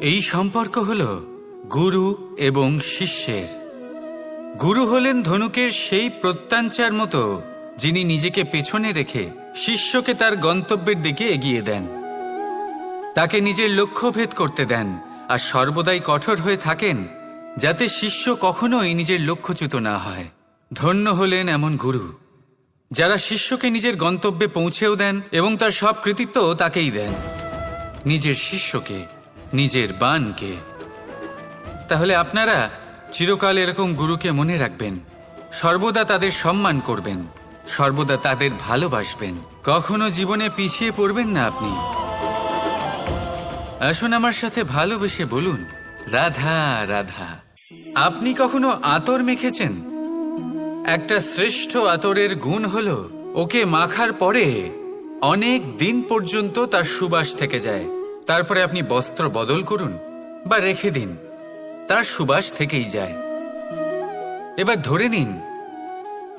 এই সম্পর্ক হল গুরু এবং শিষ্যের। গুরু হলেন ধনুকের সেই প্রত্যাঞ্চার মতো যিনি নিজেকে পেছনে রেখে শিষ্যকে তার গন্তব্যের দিকে এগিয়ে দেন। তাকে নিজের লক্ষ্যভেদ করতে দেন আর সর্বদাই কঠোর হয়ে থাকেন যাতে শিষ্য কখনোই নিজের লক্ষ্যচ্যুত না হয়। ধন্য হলেন এমন গুরু। যারা শিষ্যকে নিজের গন্তব্যে পৌঁছেও দেন এবং তার সব কৃতিত্ব তাকেই দেন। নিজের শিষ্যকে, নিজের বানকে তাহলে আপনারা চিরকাল এরকম গুরুকে মনে রাখবেন। সর্বদা তাদের সম্মান করবেন। সর্বদা তাদের ভালোবাসবেন। কখনো জীবনে পিছিয়ে পড়বেন না আপনি। আসুন আমার সাথে ভালোবেসে বলুন, রাধা রাধা। আপনি কখনো আতর মেখেছেন? একটা শ্রেষ্ঠ আতরের গুণ হল, ওকে মাখার পরে অনেক দিন পর্যন্ত তার সুবাস থেকে যায়। তারপরে আপনি বস্ত্র বদল করুন বা রেখে দিন, তার সুবাস থেকেই যায়। এবার ধরে নিন,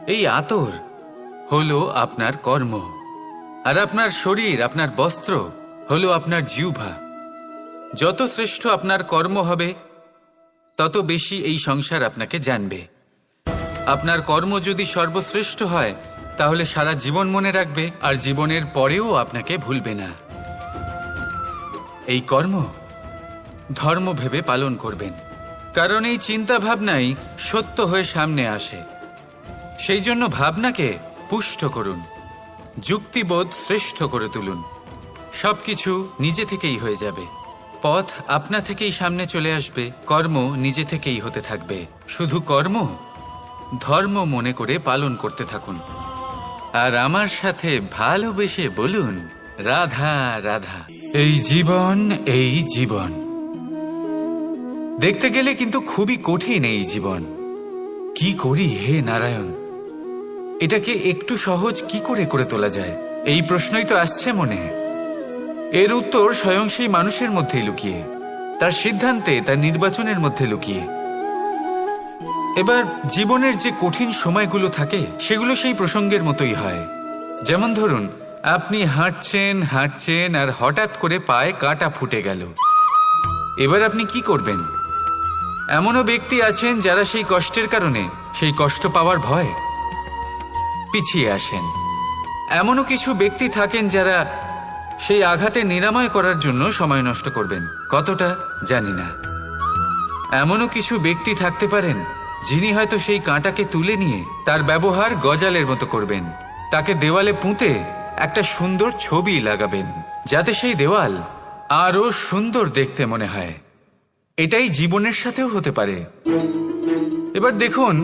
এই আতর হলো আপনার কর্ম, আর আপনার শরীর, আপনার বস্ত্র হলো আপনার জিউভা যত শ্রেষ্ঠ আপনার কর্ম হবে, তত বেশি এই সংসার আপনাকে জানবে। আপনার কর্ম যদি সর্বশ্রেষ্ঠ হয়, তাহলে সারা জীবন মনে রাখবে, আর জীবনের পরেও আপনাকে ভুলবে না। এই কর্ম ধর্ম ভেবে পালন করবেন, কারণ এই চিন্তা ভাবনাই সত্য হয়ে সামনে আসে। সেই জন্য ভাবনাকে পুষ্ট করুন, যুক্তিবোধ শ্রেষ্ঠ করে তুলুন। সবকিছু নিজে থেকেই হয়ে যাবে। পথ আপনা থেকেই সামনে চলে আসবে, কর্ম নিজে থেকেই হতে থাকবে। শুধু কর্ম ধর্ম মনে করে পালন করতে থাকুন। আর আমার সাথে ভালোবেসে বলুন, রাধা রাধা। এই জীবন এই জীবন। দেখতে গেলে কিন্তু খুবই কঠিন এই জীবন। কি করি হে নারায়ণ? এটাকে একটু সহজ কি করে করে তোলা যায়? এই প্রশ্নই তো আসছে মনে। এর উত্তর স্বয়ং সেই মানুষের মধ্যেই লুকিয়ে, তার সিদ্ধান্তে, তার নির্বাচনের মধ্যে লুকিয়ে। এবার জীবনের যে কঠিন সময়গুলো থাকে, সেগুলো সেই প্রসঙ্গের মতোই হয়। যেমন ধরুন, আপনি হাঁটছেন হাঁটছেন আর হঠাৎ করে পায়ে কাঁটা ফুটে গেল। এবার আপনি কি করবেন? এমনও ব্যক্তি আছেন যারা সেই কষ্টের কারণে সেই কষ্ট পাওয়ার ভয় পিছিয়ে আসেন। এমনও কিছু ব্যক্তি থাকেন যারা সেই আঘাতে নিরাময় করার জন্য সময় নষ্ট করবেন। কতটা? জানি না। এমনও কিছু ব্যক্তি থাকতে পারেন যিনি হয়তো সেই কাঁটাকে তুলে নিয়ে তার ব্যবহার গজালের মতো করবেন। তাকে দেওয়ালে পুঁতে একটা সুন্দর ছবি লাগাবেন, যাতে সেই দেওয়াল আরও সুন্দর দেখতে মনে হয়। এটাই জীবনের সাথেও হতে পারে। এবার দেখুন,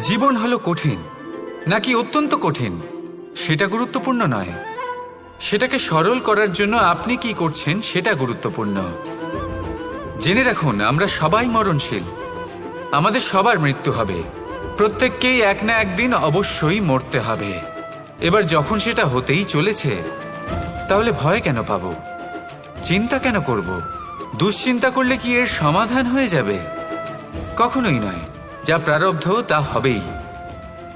জীবন হলো কঠিন, নাকি অত্যন্ত কঠিন? সেটা গুরুত্বপূর্ণ নয়। সেটাকে সরল করার জন্য আপনি কি করছেন সেটা গুরুত্বপূর্ণ। জেনে রাখুন, আমরা সবাই মরণশীল। আমাদের সবার মৃত্যু হবে। প্রত্যেককেই এক না একদিন অবশ্যই মরতে হবে। এবার যখন সেটা হতেই চলেছে, তাহলে ভয় কেন পাব? চিন্তা কেন করব? দুশ্চিন্তা করলে কি এর সমাধান হয়ে যাবে? কখনোই নয়। যা প্রারব্ধ, তা হবেই।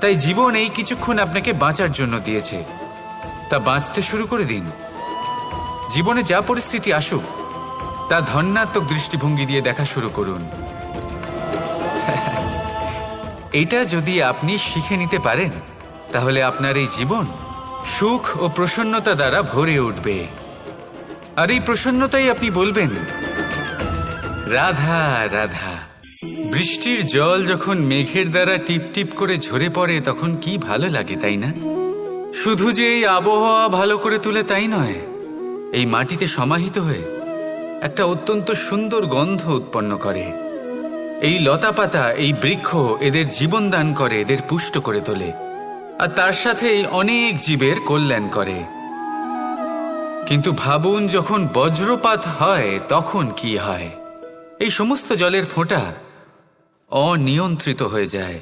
তাই জীবন এই কিছুক্ষণ আপনাকে বাঁচার জন্য দিয়েছে। তা বাঁচতে শুরু করে দিন। জীবনে যা পরিস্থিতি আসুক, তা ধন্যাত্মক দৃষ্টিভঙ্গি দিয়ে দেখা শুরু করুন। এটা যদি আপনি শিখে নিতে পারেন, তাহলে আপনার এই জীবন সুখ ও প্রসন্নতা দ্বারা ভরে উঠবে। আর এই প্রসন্নতাই আপনি বলবেন, রাধা রাধা। বৃষ্টির জল যখন মেঘের দ্বারা টিপ টিপ করে ঝরে পড়ে, তখন কি ভালো লাগে, তাই না? শুধু যে এই আবহাওয়া ভালো করে তুলে তাই নয়, এই মাটিতে সমাহিত হয়ে একটা অত্যন্ত সুন্দর গন্ধ উৎপন্ন করে। এই লতা পাতা এই বৃক্ষ এদের জীবন দান করে, এদের পুষ্ট করে তোলে। আর তার সাথেই অনেক জীবের কল্যাণ করে। কিন্তু ভাবুন, যখন বজ্রপাত হয়, তখন কি হয়? এই সমস্ত জলের ফোঁটা অনিয়ন্ত্রিত হয়ে যায়।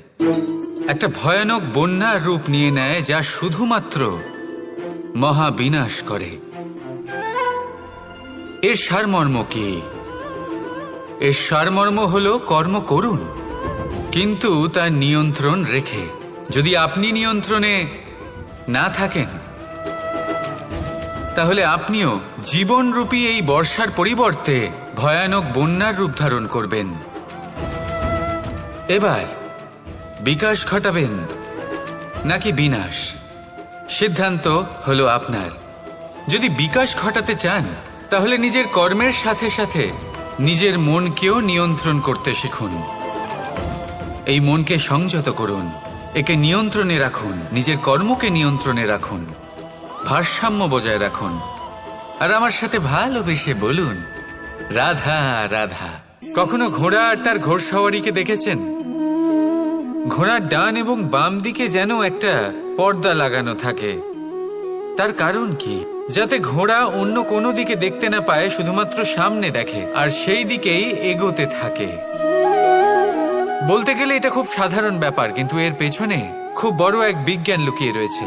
একটা ভয়ানক বন্যার রূপ নিয়ে নেয়, যা শুধুমাত্র মহাবিনাশ করে। এর সারমর্ম কি? এর সারমর্ম হল কর্ম করুন, কিন্তু তার নিয়ন্ত্রণ রেখে। যদি আপনি নিয়ন্ত্রণে না থাকেন, তাহলে আপনিও জীবনরূপী এই বর্ষার পরিবর্তে ভয়ানক বন্যার রূপ ধারণ করবেন। এবার বিকাশ ঘটাবেন নাকি বিনাশ? সিদ্ধান্ত হলো আপনার। যদি বিকাশ ঘটাতে চান, তাহলে নিজের কর্মের সাথে সাথে নিজের মনকেও নিয়ন্ত্রণ করতে শিখুন। এই মনকে সংযত করুন। একে নিয়ন্ত্রণে রাখুন। নিজের কর্মকে নিয়ন্ত্রণে রাখুন। ভারসাম্য বজায় রাখুন। আর আমার সাথে ভালোবেসে বলুন, রাধা রাধা। কখনো ঘোড়া আর তার ঘোড়সাওয়ারিকে দেখেছেন? ঘোড়ার ডান এবং বাম দিকে যেন একটা পর্দা লাগানো থাকে। তার কারণ কি? যাতে ঘোড়া অন্য কোনো দিকে দেখতে না পায়, শুধুমাত্র সামনে দেখে, আর সেই দিকেই এগোতে থাকে। বলতে গেলে এটা খুব সাধারণ ব্যাপার, কিন্তু এর পেছনে খুব বড় এক বিজ্ঞান লুকিয়ে রয়েছে।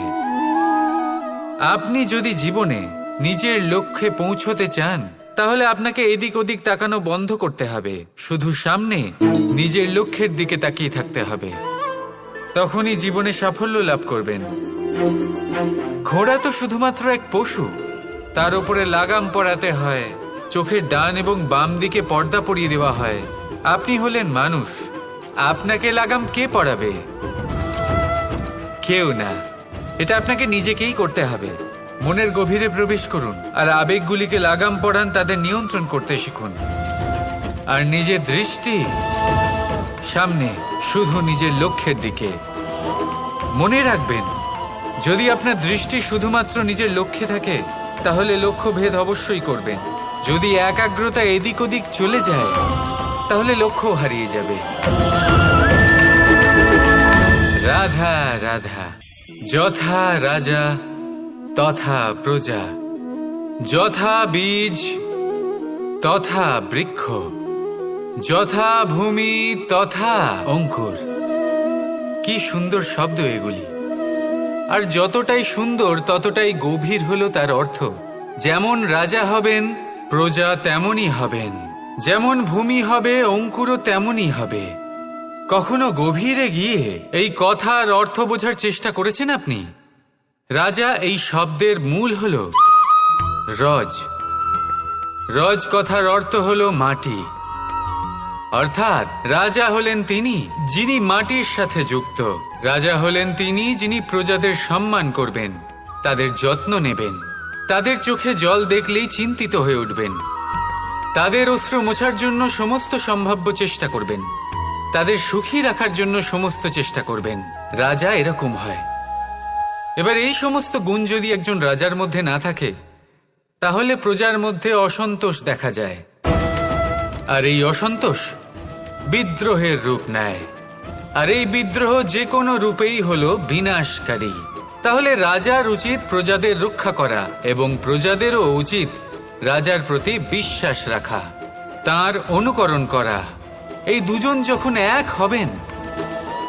আপনি যদি জীবনে নিজের লক্ষ্যে পৌঁছতে চান, তাহলে আপনাকে এদিক ওদিক তাকানো বন্ধ করতে হবে। শুধু সামনে নিজের লক্ষ্যের দিকে তাকিয়ে থাকতে হবে। তখনই জীবনে সাফল্য লাভ করবেন। ঘোড়া তো শুধুমাত্র এক পশু। তার উপরে লাগাম পরাতে হয়। চোখের ডান এবং বাম দিকে পর্দা পরিয়ে দেওয়া হয়। আপনি হলেন মানুষ। আপনাকে লাগাম কে পড়াবে কেউ না। এটা আপনাকে নিজেকেই করতে হবে। মনের গভীরে প্রবেশ করুন আর আবেগগুলিকে লাগাম পড়ান তাদের নিয়ন্ত্রণ করতে শিখুন। আর নিজের দৃষ্টি সামনে, শুধু নিজের লক্ষ্যের দিকে। মনে রাখবেন যদি আপনার দৃষ্টি শুধুমাত্র নিজের লক্ষ্যে থাকে, তাহলে লক্ষ্য ভেদ অবশ্যই করবেন যদি একাগ্রতা এদিক ওদিক চলে যায়, তাহলে লক্ষ্য হারিয়ে যাবে। রাধা রাধা। যথা রাজা, তথা প্রজা। যথা বীজ, তথা বৃক্ষ। যথা ভূমি, তথা অঙ্কুর। কি সুন্দর শব্দ এগুলি। আর যতটাই সুন্দর, ততটাই গভীর হলো তার অর্থ। যেমন রাজা হবেন, প্রজা তেমনই হবেন। যেমন ভূমি হবে, অঙ্কুরও তেমনই হবে। কখনো গভীরে গিয়ে এই কথার অর্থ বোঝার চেষ্টা করেছেন আপনি? রাজা এই শব্দের মূল হল রজ। রজ কথার অর্থ হল মাটি। অর্থাৎ রাজা হলেন তিনি, যিনি মাটির সাথে যুক্ত। রাজা হলেন তিনি, যিনি প্রজাদের সম্মান করবেন, তাদের যত্ন নেবেন। তাদের চোখে জল দেখলেই চিন্তিত হয়ে উঠবেন। তাদের অস্ত্র মোছার জন্য সমস্ত সম্ভাব্য চেষ্টা করবেন। তাদের সুখী রাখার জন্য সমস্ত চেষ্টা করবেন। রাজা এরকম হয়। এবার এই সমস্ত গুণ যদি একজন রাজার মধ্যে না থাকে, তাহলে প্রজার মধ্যে অসন্তোষ দেখা যায়। আর এই অসন্তোষ বিদ্রোহের রূপ নেয়। আর এই বিদ্রোহ যে কোনো রূপেই হল বিনাশকারী। তাহলে রাজার উচিত প্রজাদের রক্ষা করা এবং প্রজাদেরও উচিত রাজার প্রতি বিশ্বাস রাখা, তার অনুকরণ করা। এই দুজন যখন এক হবেন,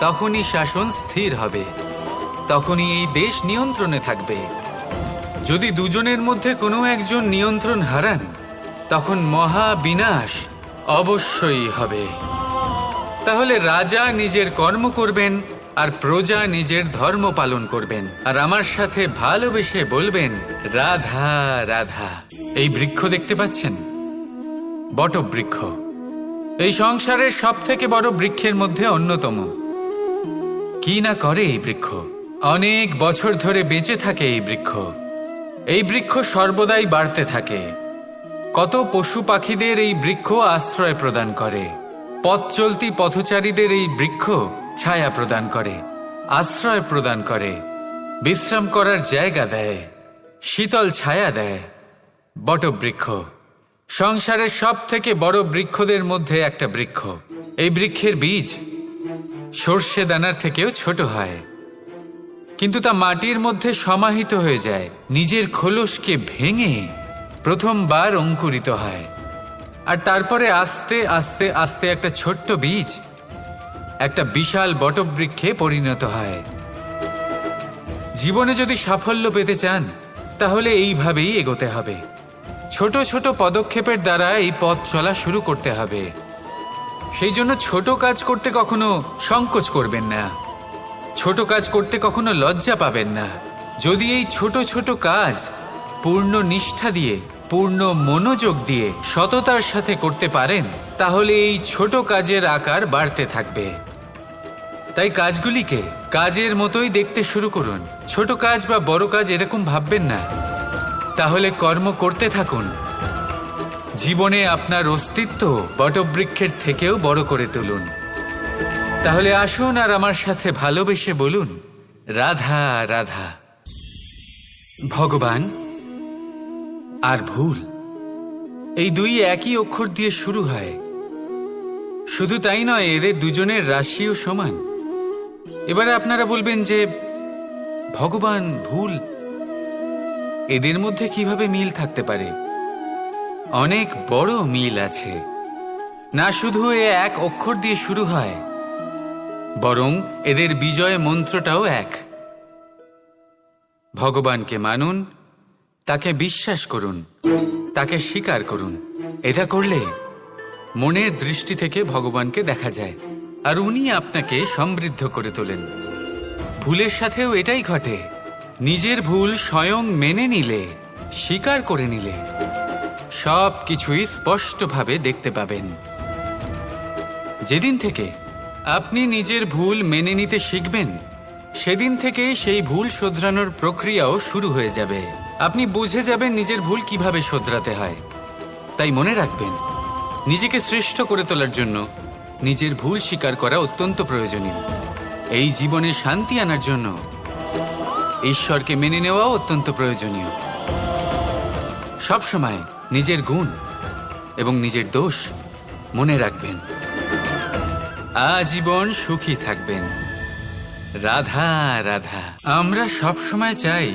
তখনই শাসন স্থির হবে, তখনই এই দেশ নিয়ন্ত্রণে থাকবে। যদি দুজনের মধ্যে কোনো একজন নিয়ন্ত্রণ হারান, তখন মহা বিনাশ অবশ্যই হবে। তাহলে রাজা নিজের কর্ম করবেন আর প্রজা নিজের ধর্ম পালন করবেন। আর আমার সাথে ভালোবেসে বলবেন, রাধা রাধা। এই বৃক্ষ দেখতে পাচ্ছেন? বটবৃক্ষ। এই সংসারের সব থেকে বড় বৃক্ষের মধ্যে অন্যতম। কি না করে এই বৃক্ষ? অনেক বছর ধরে বেঁচে থাকে এই বৃক্ষ। এই বৃক্ষ সর্বদাই বাড়তে থাকে। কত পশু পাখিদের এই বৃক্ষ আশ্রয় প্রদান করে। পথ চলতি পথচারীদের এই বৃক্ষ ছায়া প্রদান করে, আশ্রয় প্রদান করে, বিশ্রাম করার জায়গা দেয়, শীতল ছায়া দেয়। বটবৃক্ষ, সংসারের সব থেকে বড় বৃক্ষদের মধ্যে একটা বৃক্ষ। এই বৃক্ষের বীজ সর্ষে দানার থেকেও ছোট হয়। কিন্তু তা মাটির মধ্যে সমাহিত হয়ে যায়, নিজের খোলসকে ভেঙে প্রথমবার অঙ্কুরিত হয়। আর তারপরে আস্তে আস্তে আস্তে একটা ছোট্ট বীজ, একটা বিশাল বটবৃক্ষে পরিণত হয়। জীবনে যদি সাফল্য পেতে চান, তাহলে এইভাবেই এগোতে হবে। ছোট ছোট পদক্ষেপের দ্বারা এই পথ চলা শুরু করতে হবে। সেই জন্য ছোট কাজ করতে কখনো সংকোচ করবেন না। ছোট কাজ করতে কখনো লজ্জা পাবেন না। যদি এই ছোট ছোট কাজ পূর্ণ নিষ্ঠা দিয়ে পূর্ণ মনোযোগ দিয়ে সততার সাথে করতে পারেন, তাহলে এই ছোট কাজের আকার বাড়তে থাকবে। তাই কাজগুলিকে কাজের মতোই দেখতে শুরু করুন। ছোট কাজ বা বড় কাজ এরকম ভাববেন না। তাহলে কর্ম করতে থাকুন। জীবনে আপনার অস্তিত্ব বটবৃক্ষের থেকেও বড় করে তুলুন। তাহলে আসুন আর আমার সাথে ভালোবেসে বলুন, রাধা রাধা। ভগবান আর ভুল। এই দুই একই অক্ষর দিয়ে শুরু হয়। শুধু তাই নয়, এদের দুজনের রাশিও সমান। এবারে আপনারা বলবেন যে, ভগবান, ভুল, এদের মধ্যে কীভাবে মিল থাকতে পারে? অনেক বড় মিল আছে। না শুধু এ এক অক্ষর দিয়ে শুরু হয়, বরং এদের বিজয় মন্ত্রটাও এক। ভগবানকে মানুন তাকে বিশ্বাস করুন, তাকে স্বীকার করুন। এটা করলে মনের দৃষ্টি থেকে ভগবানকে দেখা যায়, আর উনি আপনাকে সমৃদ্ধ করে তোলেন। ভুলের সাথেও এটাই ঘটে, নিজের ভুল স্বয়ং মেনে নিলে, স্বীকার করে নিলে, সব কিছুই স্পষ্টভাবে দেখতে পাবেন। যেদিন থেকে আপনি নিজের ভুল মেনে নিতে শিখবেন, সেদিন থেকে সেই ভুল শোধরানোর প্রক্রিয়াও শুরু হয়ে যাবে। আপনি বুঝে যাবেন নিজের ভুল কীভাবে শোধরাতে হয়। তাই মনে রাখবেন, নিজেকে শ্রেষ্ঠ করে তোলার জন্য নিজের ভুল স্বীকার করা অত্যন্ত প্রয়োজনীয়। এই জীবনে শান্তি আনার জন্য ঈশ্বরকে মেনে নেওয়াও অত্যন্ত প্রয়োজনীয়। সবসময় নিজের গুণ এবং নিজের দোষ মনে রাখবেন। আজীবন সুখী থাকবেন। রাধা রাধা। আমরা সব সময় চাই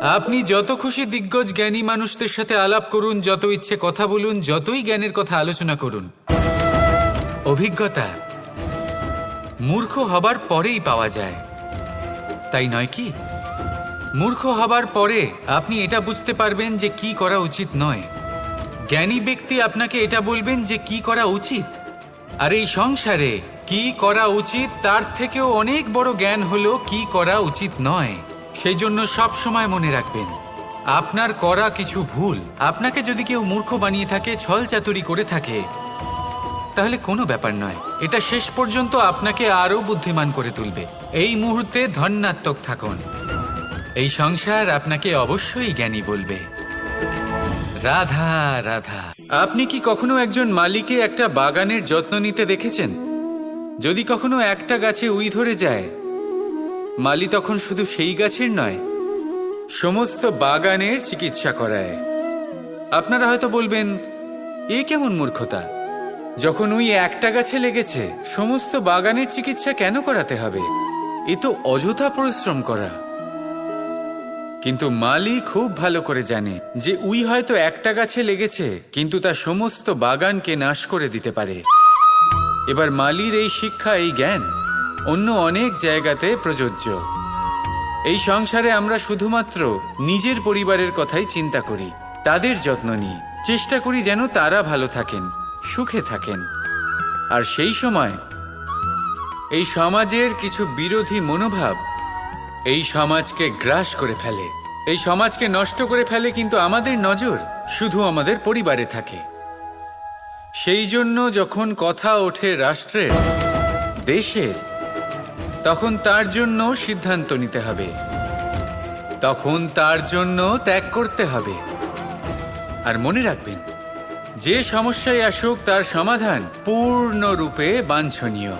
আপনি যত খুশি দিগ্গজ জ্ঞানী মানুষদের সাথে আলাপ করুন, যত ইচ্ছে কথা বলুন, যতই জ্ঞানের কথা আলোচনা করুন। অভিজ্ঞতা মূর্খ হবার পরেই পাওয়া যায়। তাই নয় কি? মূর্খ হবার পরে আপনি এটা বুঝতে পারবেন যে কি করা উচিত নয়। জ্ঞানী ব্যক্তি আপনাকে এটা বলবেন যে কি করা উচিত। আর এই সংসারে কি করা উচিত, তার থেকেও অনেক বড় জ্ঞান হলো কি করা উচিত নয়। সেই জন্য সব সময় মনে রাখবেন, আপনার করা কিছু ভুল, আপনাকে যদি কেউ মূর্খ বানিয়ে থাকে, ছল চাতুরি করে থাকে, তাহলে কোনো ব্যাপার নয়। এটা শেষ পর্যন্ত আপনাকে আরও বুদ্ধিমান করে তুলবে। এই মুহূর্তে ধন্যাত্মক থাকুন। এই সংসার আপনাকে অবশ্যই জ্ঞানী বলবে। রাধা রাধা। আপনি কি কখনো একজন মালিকে একটা বাগানের যত্ন নিতে দেখেছেন? যদি কখনো একটা গাছে উই ধরে যায় মালি তখন শুধু সেই গাছের নয়, সমস্ত বাগানের চিকিৎসা করায়। আপনারা হয়তো বলবেন, এ কেমন মূর্খতা? যখন উই একটা গাছে লেগেছে, সমস্ত বাগানের চিকিৎসা কেন করাতে হবে? এ তো অযথা পরিশ্রম করা। কিন্তু মালি খুব ভালো করে জানে যে উই হয়তো একটা গাছে লেগেছে, কিন্তু তা সমস্ত বাগানকে নাশ করে দিতে পারে। এবার মালির এই শিক্ষা, এই জ্ঞান অন্য অনেক জায়গাতে প্রযোজ্য। এই সংসারে আমরা শুধুমাত্র নিজের পরিবারের কথাই চিন্তা করি, তাদের যত্ন নিই, চেষ্টা করি যেন তারা ভালো থাকেন, সুখে থাকেন। আর সেই সময় এই সমাজের কিছু বিরোধী মনোভাব এই সমাজকে গ্রাস করে ফেলে। এই সমাজকে নষ্ট করে ফেলে কিন্তু আমাদের নজর শুধু আমাদের পরিবারে থাকে। সেই জন্য যখন কথা ওঠে রাষ্ট্রের, দেশের তখন তার জন্য সিদ্ধান্ত নিতে হবে। তখন তার জন্য ত্যাগ করতে হবে। আর মনে রাখবেন, যে সমস্যায় আসুক তার সমাধান পূর্ণরূপে বাঞ্ছনীয়।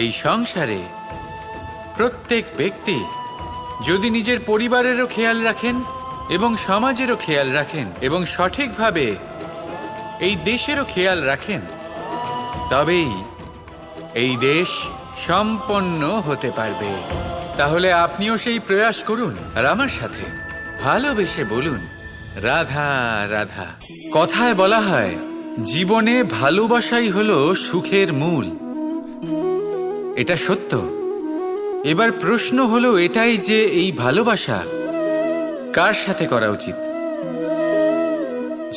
এই সংসারে প্রত্যেক ব্যক্তি যদি নিজের পরিবারেরও খেয়াল রাখেন এবং সমাজেরও খেয়াল রাখেন এবং সঠিকভাবে এই দেশেরও খেয়াল রাখেন, তবেই এই দেশ সম্পন্ন হতে পারবে। তাহলে আপনিও সেই প্রয়াস করুন আর আমার সাথে। ভালোবেসে বলুন, রাধা রাধা। কথায় বলা হয়, জীবনে ভালোবাসাই হলো সুখের মূল। এটা সত্য। এবার প্রশ্ন হলো এটাই যে এই ভালোবাসা কার সাথে করা উচিত?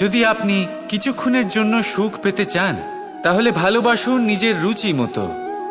যদি আপনি কিছুক্ষণের জন্য সুখ পেতে চান, তাহলে ভালোবাসুন নিজের রুচি মতো।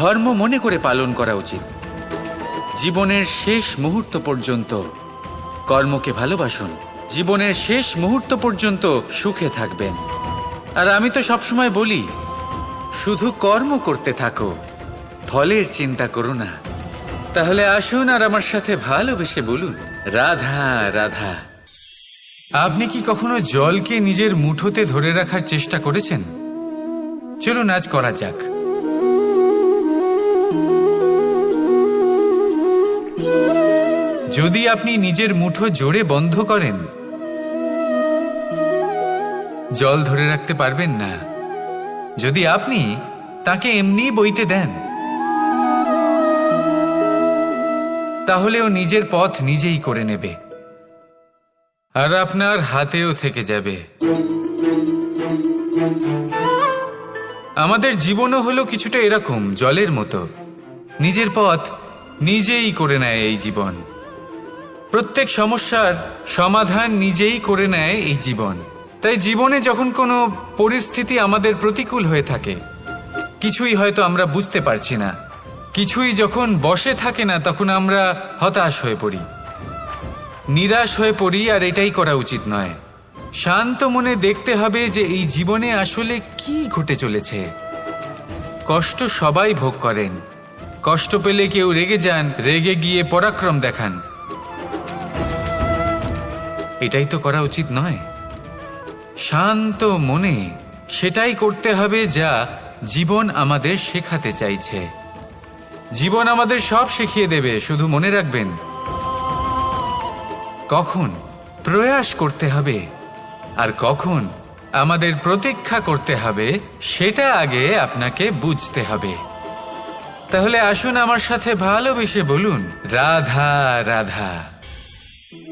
ধর্ম মনে করে পালন করা উচিত। জীবনের শেষ মুহূর্ত পর্যন্ত কর্মকে ভালোবাসুন। জীবনের শেষ মুহূর্ত পর্যন্ত সুখে থাকবেন। আর আমি তো সবসময় বলি, শুধু কর্ম করতে থাকো, ফলের চিন্তা করো না। তাহলে আসুন আর আমার সাথে ভালোবেসে বলুন, রাধা রাধা। আপনি কি কখনো জলকে নিজের মুঠোতে ধরে রাখার চেষ্টা করেছেন? চলুন আজ করা যাক। যদি আপনি নিজের মুঠো জোরে বন্ধ করেন, জল ধরে রাখতে পারবেন না। যদি আপনি তাকে এমনি বইতে দেন, তাহলে ও নিজের পথ নিজেই করে নেবে। আর আপনার হাতেও থেকে যাবে। আমাদের জীবনও হলো কিছুটা এরকম, জলের মতো। নিজের পথ নিজেই করে নেয় এই জীবন। প্রত্যেক সমস্যার সমাধান নিজেই করে নেয় এই জীবন। তাই জীবনে যখন কোনো পরিস্থিতি আমাদের প্রতিকূল হয়ে থাকে, কিছুই হয়তো আমরা বুঝতে পারছি না। কিছুই যখন বসে থাকে না, তখন আমরা হতাশ হয়ে পড়ি। নিরাশ হয়ে পড়ি আর এটাই করা উচিত নয়। শান্ত মনে দেখতে হবে যে এই জীবনে আসলে কি ঘটে চলেছে। কষ্ট সবাই ভোগ করেন। কষ্ট পেলে কেউ রেগে যান, রেগে গিয়ে পরাক্রম দেখান। এটাই তো করা উচিত নয়। শান্ত মনে সেটাই করতে হবে যা জীবন আমাদের শেখাতে চাইছে। জীবন আমাদের সব শিখিয়ে দেবে, শুধু মনে রাখবেন। কখন প্রয়াস করতে হবে আর কখন আমাদের প্রতীক্ষা করতে হবে, সেটা আগে আপনাকে বুঝতে হবে। তাহলে আসুন আমার সাথে ভালোবেসে বলুন, রাধা রাধা।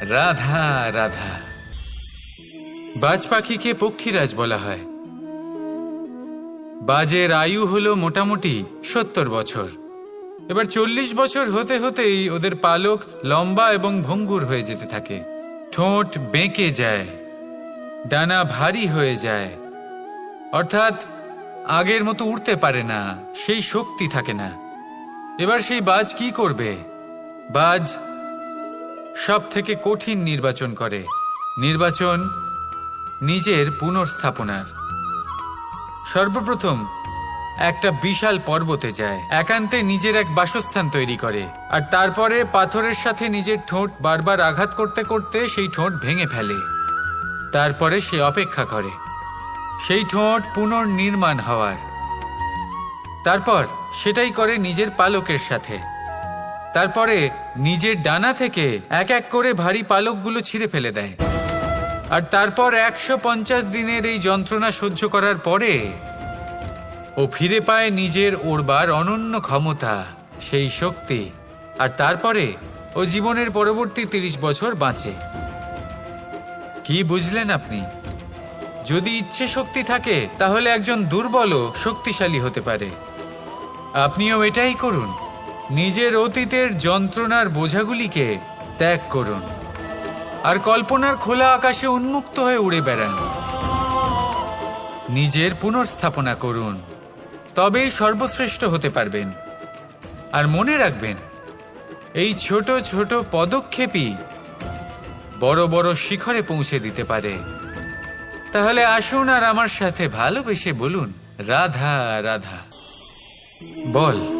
রাধা রাধা। বাজ পাখিকে পক্ষীরাজ বলা হয়। বাজের আয়ু হলো মোটামুটি সত্তর বছর। এবার চল্লিশ বছর হতে হতেই ওদের পালক লম্বা এবং ভঙ্গুর হয়ে যেতে থাকে। ঠোঁট বেঁকে যায়। ডানা ভারী হয়ে যায়। অর্থাৎ আগের মতো উড়তে পারে না, সেই শক্তি থাকে না। এবার সেই বাজ কি করবে? বাজ সব থেকে কঠিন নির্বাচন করে। নির্বাচন নিজের পুনর্স্থাপনার। সর্বপ্রথম একটা বিশাল পর্বতে যায়। একান্তে নিজের এক বাসস্থান তৈরি করে আর তারপরে পাথরের সাথে নিজের ঠোঁট বারবার আঘাত করতে করতে সেই ঠোঁট ভেঙে ফেলে। তারপরে সে অপেক্ষা করে। সেই ঠোঁট পুনর্নির্মাণ হওয়ার। তারপর সেটাই করে নিজের পালকের সাথে। তারপরে নিজের ডানা থেকে এক এক করে ভারী পালকগুলো ছিঁড়ে ফেলে দেয়। আর তারপর একশো পঞ্চাশ দিনের এই যন্ত্রণা সহ্য করার পরে ও ফিরে পায় নিজের ওড়বার অনন্য ক্ষমতা, সেই শক্তি। আর তারপরে ও জীবনের পরবর্তী তিরিশ বছর বাঁচে। কি বুঝলেন আপনি? যদি ইচ্ছে শক্তি থাকে, তাহলে একজন দুর্বলও শক্তিশালী হতে পারে। আপনিও এটাই করুন। নিজের অতীতের যন্ত্রণার বোঝাগুলিকে ত্যাগ করুন আর কল্পনার খোলা আকাশে উন্মুক্ত হয়ে উড়ে বেড়ান। নিজের পুনর্স্থাপনা করুন, তবেই সর্বশ্রেষ্ঠ হতে পারবেন। আর মনে রাখবেন, এই ছোট ছোট পদক্ষেপই বড় বড় শিখরে পৌঁছে দিতে পারে। তাহলে আসুন আর আমার সাথে ভালোবেসে বলুন, রাধা রাধা। বল।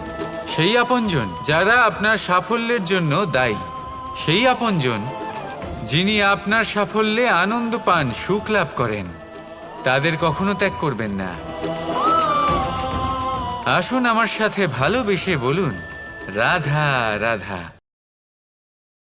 সেই আপনজন যারা আপনার সাফল্যের জন্য দায়ী। সেই আপনজন যিনি আপনার সাফল্যে আনন্দ পান, সুখ লাভ করেন, তাদের কখনো ত্যাগ করবেন না। আসুন আমার সাথে ভালোবেসে বলুন, রাধা রাধা।